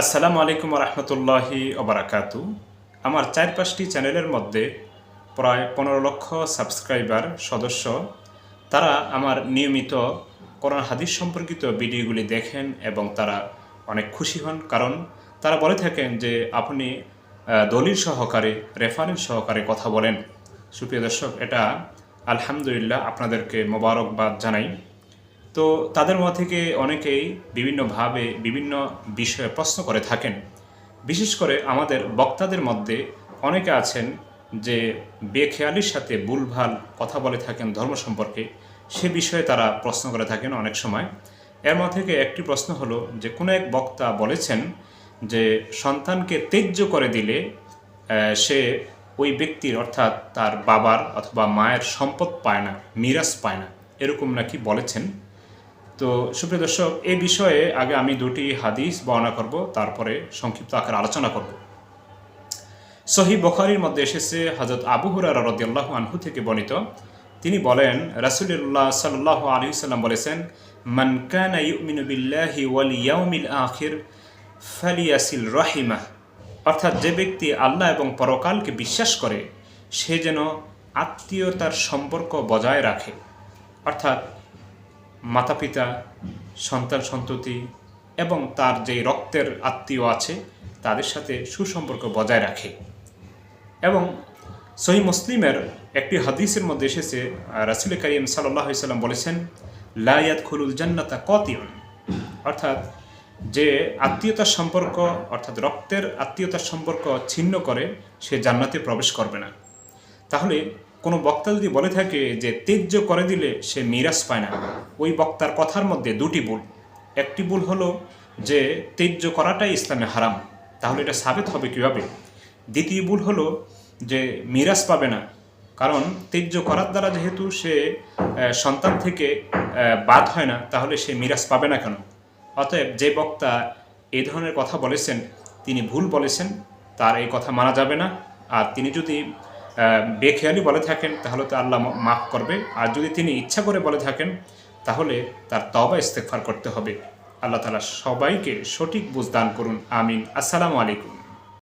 আসসালামু আলাইকুম রহমতুল্লাহি ওবরাকাতু। আমার চার পাঁচটি চ্যানেলের মধ্যে প্রায় পনেরো লক্ষ সাবস্ক্রাইবার সদস্য, তারা আমার নিয়মিত কোরআন হাদিস সম্পর্কিত ভিডিওগুলি দেখেন এবং তারা অনেক খুশি হন, কারণ তারা বলে থাকেন যে আপনি দলিল সহকারে, রেফারেন্স সহকারে কথা বলেন। সুপ্রিয় দর্শক, এটা আলহামদুলিল্লাহ আপনাদেরকে মোবারকবাদ জানাই। তো তাদের মধ্যে থেকে অনেকেই বিভিন্নভাবে বিভিন্ন বিষয়ে প্রশ্ন করে থাকেন। বিশেষ করে আমাদের বক্তাদের মধ্যে অনেকে আছেন যে বেখেয়ালির সাথে ভুলভাল কথা বলে থাকেন ধর্ম সম্পর্কে, সে বিষয়ে তারা প্রশ্ন করে থাকেন অনেক সময়। এর মধ্যে থেকে একটি প্রশ্ন হলো যে কোনো এক বক্তা বলেছেন যে সন্তানকে তেজ্য করে দিলে সে ওই ব্যক্তির অর্থাৎ তার বাবার অথবা মায়ের সম্পদ পায় না, মিরাজ পায় না, এরকম নাকি বলেছেন? তো সুপ্রিয় দর্শক এই বিষয়ে আগে আমি দুটি হাদিস বর্ণনা করব, তারপরে সংক্ষিপ্ত আকারে আলোচনা করব। সহি বখারির মধ্যে এসেছে হজরত আবু হুরার রদিয়াল্লাহ আনহু থেকে বর্ণিত। তিনি বলেন রাসুল্লাহ সাল্লাহ আলী সাল্লাম বলেছেন, মান কানা ইউমিনু বিল্লাহি ওয়াল ইয়াউমিল আখির ফালিয়াসিল রাহিমা। অর্থাৎ যে ব্যক্তি আল্লাহ এবং পরকালকে বিশ্বাস করে, সে যেন আত্মীয়তার সম্পর্ক বজায় রাখে। অর্থাৎ মাতা পিতা সন্তান সন্ততি এবং তার যে রক্তের আত্মীয় আছে, তাদের সাথে সুসম্পর্ক বজায় রাখে। এবং সহি মুসলিমের একটি হাদিসের মধ্যে এসেছে রাসুল করিম সাল্লাম বলেছেন লায়াত খুলুল জান্নাতা কতিয়ন অর্থাৎ যে আত্মীয়তার সম্পর্ক, অর্থাৎ রক্তের আত্মীয়তার সম্পর্ক ছিন্ন করে, সে জান্নাতে প্রবেশ করবে না। তাহলে কোনো বক্তা যদি বলে থাকে যে তেজ্য করে দিলে সে মিরাজ পায় না, ওই বক্তার কথার মধ্যে দুটি ভুল। একটি ভুল হলো যে তেজ্য করাটাই ইসলামে হারাম, তাহলে এটা সাবেত হবে কীভাবে? দ্বিতীয় ভুল হলো যে মিরাজ পাবে না, কারণ তেজ্য করার দ্বারা যেহেতু সে সন্তান থেকে বাদ হয় না, তাহলে সে মিরাজ পাবে না কেন? অতএব যে বক্তা এই ধরনের কথা বলেছেন, তিনি ভুল বলেছেন, তার এই কথা মানা যাবে না। আর তিনি যদি বেখেয়ালি বলে থাকেন, তাহলে তো আল্লাহ মাফ করবে। আর যদি তিনি ইচ্ছা করে বলে থাকেন, তাহলে তার তবা ইস্তেকফার করতে হবে। আল্লাহ তালা সবাইকে সঠিক বুঝদান করুন, আমিন। আসসালামু আলাইকুম।